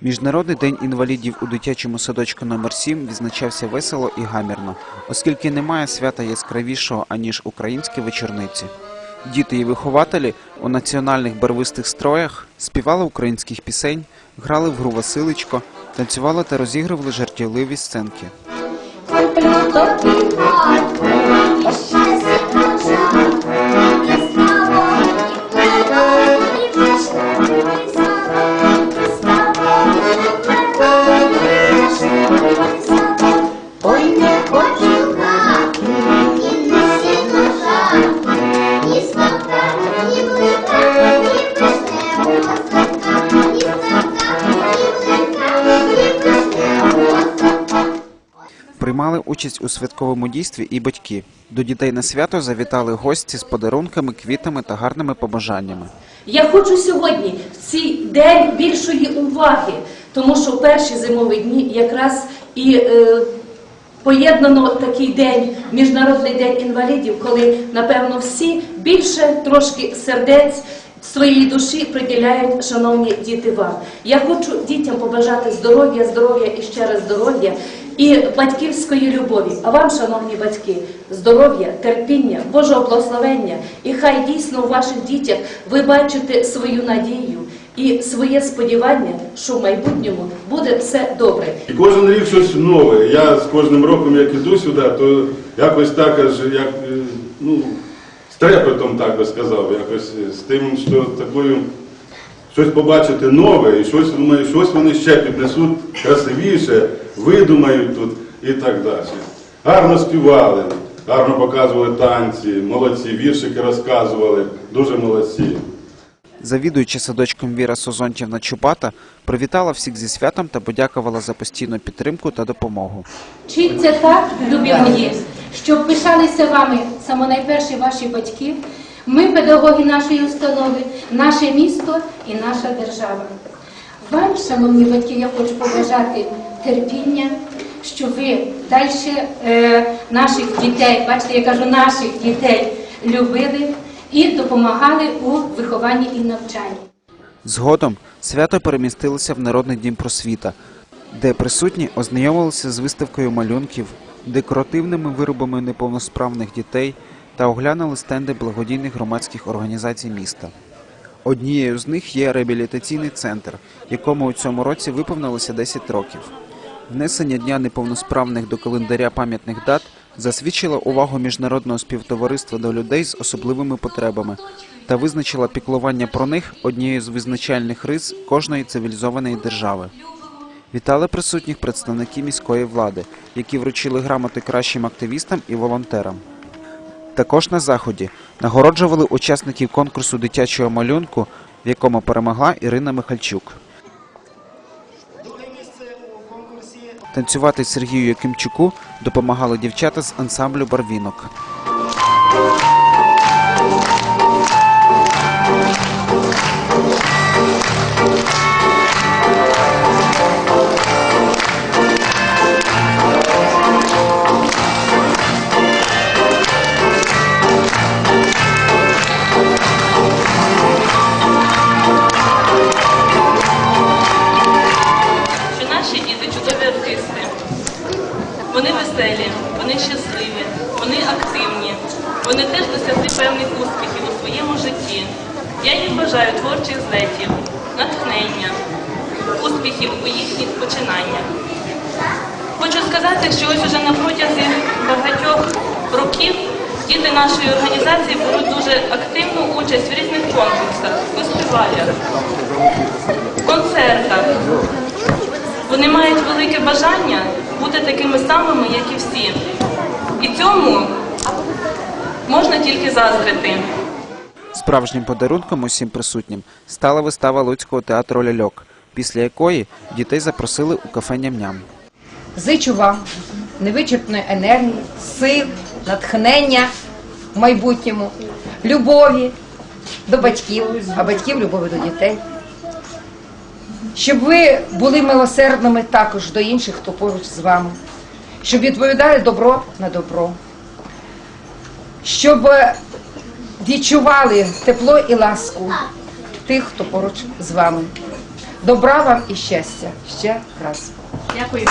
Міжнародний день інвалідів у дитячому садочку номер 7 відзначався весело і гамірно, оскільки немає свята яскравішого, аніж українські вечорниці. Діти і вихователі у національних барвистих строях співали українських пісень, грали в гру Василичко, танцювали та розігрували жартівливі сценки. Приймали участь у святковому дійстві і батьки. До дітей на свято завітали гості з подарунками, квітами та гарними побажаннями. Я хочу сьогодні в цей день більшої уваги, тому що в перші зимові дні якраз і е, поєднано такий день, Міжнародний день інвалідів, коли, напевно, всі більше трошки сердець своєї душі приділяють, шановні діти, вам. Я хочу дітям побажати здоров'я, здоров'я і ще раз здоров'я і батьківської любові. А вам, шановні батьки, здоров'я, терпіння, Божого благословення. І хай дійсно у ваших дітях ви бачите свою надію і своє сподівання, що в майбутньому буде все добре. І кожен рік щось нове. Я з кожним роком, як іду сюди, то якось так аж як е, ну, трепетом, так би сказав, якось з тим, що такою щось побачити нове, і щось думаю, щось вони ще піднесуть красивіше, видумають тут і так далі. Гарно співали, гарно показували танці, молодці, віршики розказували, дуже молодці. Завідуюча садочком Віра Созонтівна Чупата привітала всіх зі святом та подякувала за постійну підтримку та допомогу. Вчіться так, любі мої, щоб пишалися вами самонайперші ваші батьки, ми, педагоги нашої установи, наше місто і наша держава. Вам, шановні батьки, я хочу побажати терпіння, щоб ви далі е, наших дітей, бачите, я кажу наших дітей, любили і допомагали у вихованні і навчанні. Згодом свято перемістилося в Народний дім просвіта, де присутні ознайомилися з виставкою малюнків, декоративними виробами неповносправних дітей та оглянули стенди благодійних громадських організацій міста. Однією з них є реабілітаційний центр, якому у цьому році виповнилося 10 років. Внесення Дня неповносправних до календаря пам'ятних дат засвідчило увагу міжнародного співтовариства до людей з особливими потребами та визначила піклування про них однією з визначальних рис кожної цивілізованої держави. Вітали присутніх представники міської влади, які вручили грамоти кращим активістам і волонтерам. Також на заході нагороджували учасників конкурсу дитячого малюнку, в якому перемогла Ірина Михальчук. Танцювати Сергію Якимчуку допомагали дівчата з ансамблю барвінок. Щасливі, вони активні, вони теж досягли певних успіхів у своєму житті. Я їм бажаю творчих злетів, натхнення, успіхів у їхніх починаннях. Хочу сказати, що ось уже на протязі багатьох років діти нашої організації беруть дуже активну участь в різних конкурсах, фестивалях, концертах. Вони мають велике бажання бути такими самими, як і всі. Цьому можна тільки заздрити. Справжнім подарунком усім присутнім стала вистава Луцького театру ляльок, після якої дітей запросили у кафе ням-ням. Зичу вам невичерпної енергії, сил, натхнення в майбутньому, любові до батьків, а батьків любові до дітей. Щоб ви були милосердними також до інших, хто поруч з вами, щоб відповідали добро на добро, щоб відчували тепло і ласку тих, хто поруч з вами. Добра вам і щастя. Ще раз. Дякую.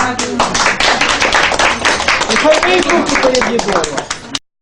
Нехай вийдуть перед їдою.